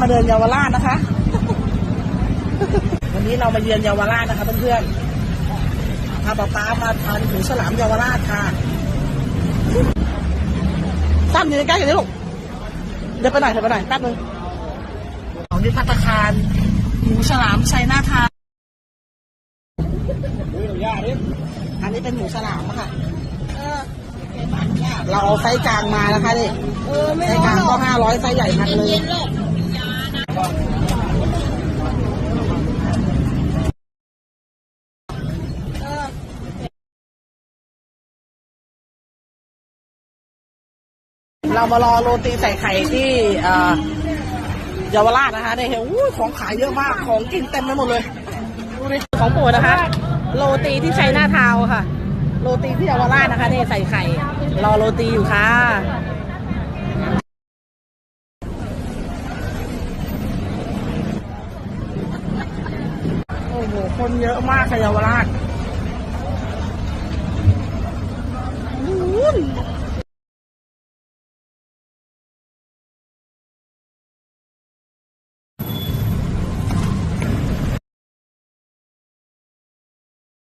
มาเดินเยาวราชนะคะ วันนี้เรามาเยือนเยาวราชนะคะเพื่อนๆพาป๊าป๊ามาทานหูฉลามเยาวราชค่ะตั้มอยู่ใกล้ๆกันนี่ลูกเดี๋ยวไปหน่อยเดี๋ยวไปหน่อยแป๊บนึงของที่พัตตาคารหูฉลามชัยนาทานอันนี้เป็นหมูฉลามอะค่ะเราเอาไซส์กลางมานะคะนี่ไซส์กลางก็ห้าร้อยไซส์ใหญ่พันเลย เรามารอโรตีใส่ไข่ที่เอ่อเยาวราชนะคะเนี่ยเห็นอู้ของขายเยอะมากของกินเต็มไปหมดเลยดูดิของโปรดนะคะ โรตีที่ชัยนาทาวน์ค่ะ โรตีที่เยาวราชนะคะเนี่ยใส่ไข่ รอโรตีอยู่ค่ะโอ้โหคนเยอะมากค่ะเยาวราช